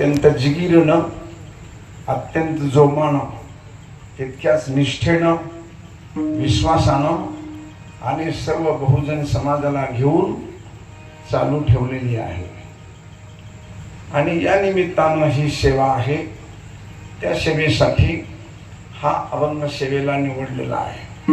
अत्यंत जिगीरनं अत्यंत जोमानं तितक्याच निष्ठेनं विश्वासानं आणि सर्व बहुजन समाजाला घेऊन चालू ठेवलेली आहे. आणि या निमित्तानं ही सेवा आहे. त्या सेवेसाठी हा अभंग सेवेला निवडलेला आहे.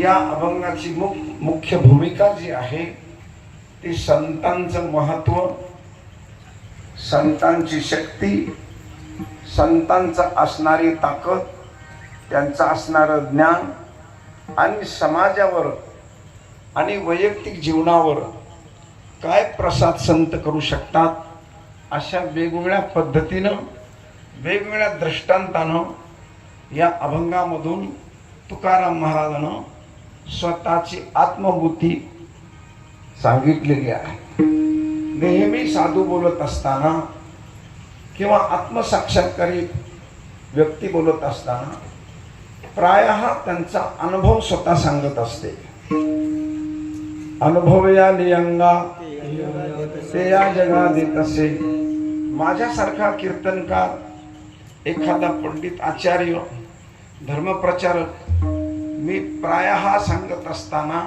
या अभंगाची मुख मुख्य भूमिका जी आहे ती संतांचं महत्त्व संतांची शक्ती संतांचं असणारी ताकद त्यांचं असणारं ज्ञान आणि समाजावर आणि वैयक्तिक जीवनावर काय प्रसाद संत करू शकतात? अशा वेगवेगळ्या पद्धतीनं वेगवेगळ्या दृष्टांतानं या अभंगामधून तुकाराम महाराजानं स्वतःची आत्मबुद्धी सांगितलेली आहे. नेहमी साधू बोलत असताना किंवा आत्मसाक्षात्कारी व्यक्ती बोलत असताना प्राय त्यांचा अनुभव स्वतः सांगत असते. अनुभव या लियंगा ते या जगा देत असे. माझ्यासारखा कीर्तनकार एखादा पंडित आचार्य धर्मप्रचारक मी प्राय सांगत असताना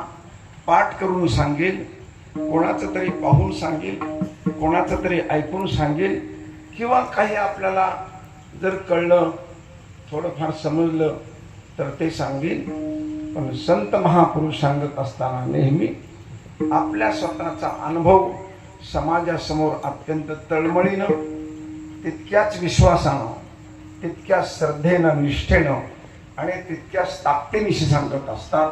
पाठ करून सांगेल कोणाचं तरी पाहून सांगेल कोणाचं तरी ऐकून सांगेल किंवा काही आपल्याला जर कळलं थोडंफार समजलं तर ते सांगेल. पण संत महापुरुष सांगत असताना नेहमी आपल्या स्वतःचा अनुभव समाजासमोर अत्यंत तळमळीनं तितक्याच विश्वासानं तितक्या श्रद्धेनं निष्ठेनं आणि तितक्याच ताकदीनिशी सांगत असतात.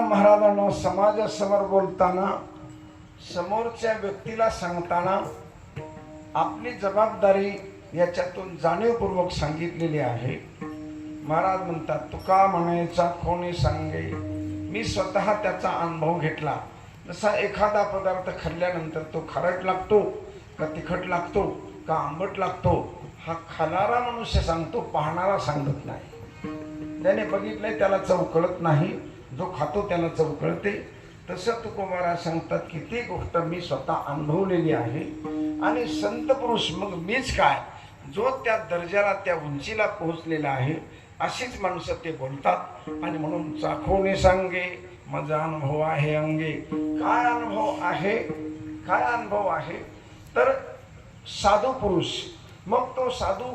तुकाराम महाराजांना समाजासमोर बोलताना समोरच्या व्यक्तीला सांगताना आपली जबाबदारी याच्यातून जाणीवपूर्वक सांगितलेली आहे. महाराज म्हणतात तुका म्हणायचा कोणी सांगे? मी स्वतः त्याचा अनुभव घेतला. जसा एखादा पदार्थ खाल्ल्यानंतर तो खारट लागतो का तिखट लागतो का आंबट लागतो हा खाणारा मनुष्य सांगतो पाहणारा सांगत नाही. ज्याने बघितलंय त्याला चव कळत नाही. जो खातो त्याला चव कळते. तसं तुकोबारा सांगतात की ती गोष्ट मी स्वतः अनुभवलेली आहे. आणि संत पुरुष मग मीच काय? जो त्या दर्जाला त्या उंचीला पोहोचलेला आहे अशीच माणसं ते बोलतात. आणि म्हणून चाखवणे सांगे माझा अनुभव आहे अंगे. काय अनुभव आहे? काय अनुभव आहे? तर साधू पुरुष मग तो साधू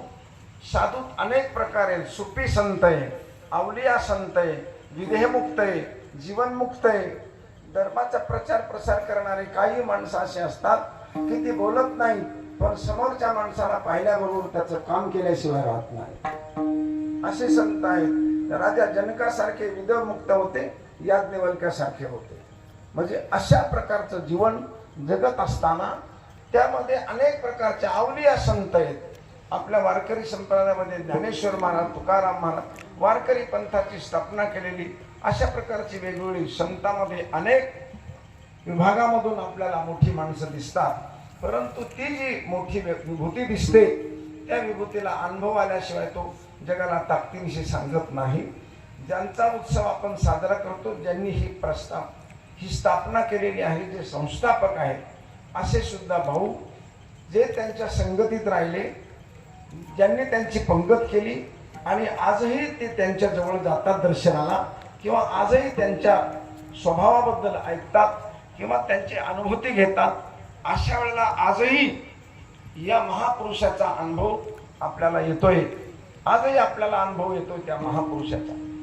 साधूत अनेक प्रकारे सुपी संत आहे अवलिया संत आहे विधेयमुक्त आहे जीवनमुक्त आहे. धर्माचा प्रचार प्रसार करणारे काही माणसं असे असतात की ते बोलत नाही पण समोरच्या माणसाला पाहिल्याबरोबर त्याचं काम केल्याशिवाय राहत नाही. असे संत आहेत. राजा जनकासारखे विदेहमुक्त होते याज्ञवल्क्यासारखे होते. म्हणजे अशा प्रकारचं जीवन जगत असताना त्यामध्ये अनेक प्रकारच्या अवलिया संत आहेत. आपल्या वारकरी संप्रदायामध्ये ज्ञानेश्वर महाराज तुकाराम महाराज वारकरी पंथाची स्थापना केलेली अशा प्रकारची वेगवेगळी संतामध्ये अनेक विभागामधून आपल्याला मोठी माणसं दिसतात. परंतु ती जी मोठी विभूती दिसते त्या विभूतीला अनुभव आल्याशिवाय तो जगाला ताकदीविषयी सांगत नाही. ज्यांचा उत्सव आपण साजरा करतो ज्यांनी ही प्रस्ताव ही स्थापना केलेली आहे जे संस्थापक आहेत असे सुद्धा भाऊ जे त्यांच्या संगतीत राहिले ज्यांनी त्यांची पंगत केली आणि आजही ते त्यांच्या जवळ जातात दर्शनाला किंवा आजही त्यांच्या स्वभावाबद्दल ऐकतात किंवा त्यांची अनुभूती घेतात अशा वेळेला आजही या महापुरुषाचा अनुभव आपल्याला येतोय. आजही आपल्याला अनुभव येतोय त्या महापुरुषाचा.